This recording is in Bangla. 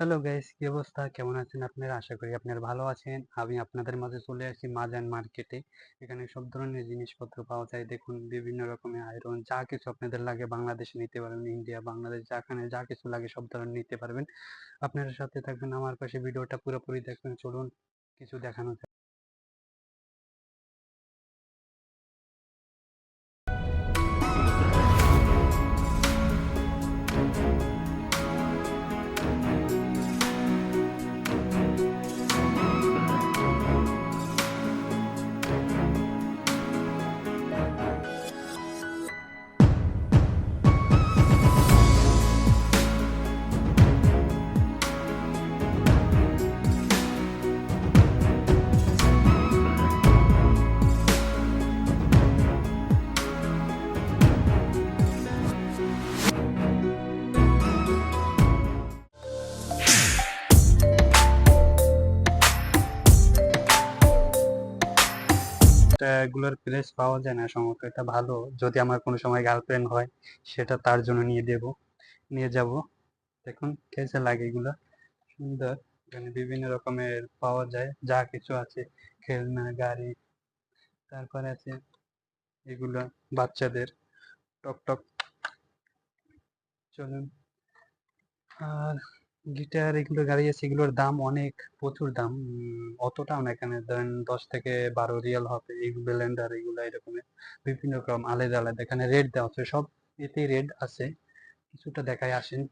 হ্যালো গাইস কি অবস্থা? কেমন আছেন আপনারা? আশা করি আপনারা ভালো আছেন। আমি আপনাদের মাঝে চলে আসছি মাজান মার্কেটে। এখানে সব ধরনের জিনিসপত্র পাওয়া যায়। দেখুন, বিভিন্ন রকমের আয়রন যা কিছু আপনাদের লাগে বাংলাদেশে নিতে পারবেন ইন্ডিয়া বাংলাদেশ যাখানে যা কিছু লাগে সব ধরনের নিতে পারবেন। আপনারা সাথে থাকবেন, আমার পাশে ভিডিওটা পুরোপুরি দেখবেন। চলুন, কিছু দেখানো এগুলোর প্রাইস পাওয়া যায় না সম্ভবত। এটা ভালো, যদি আমার কোনো সময় গার্লফ্রেন্ড হয়, সেটা তার জন্য নিয়ে দেব। নিয়ে যাব। দেখুন, কেসে লাগে এগুলা। সুন্দর। এখানে বিভিন্ন রকমের পাওয়া যায়। যা কিছু আছে। খেলনা, গাড়ি, তারপরে আছে এগুলো বাচ্চাদের। টক টক। চলুন। আর গিটার এগুলো গাড়ি আছে, এগুলোর দাম অনেক, প্রচুর দাম। অতটাও না এখানে। ধরেন দশ থেকে বারো রিয়াল হবে এই ব্লেন্ডার, এগুলো এরকমের। বিভিন্ন রকম আলাদা আলাদা, এখানে রেট দেওয়া আছে, সব এতেই রেট আছে। কিছুটা দেখায় আসেন।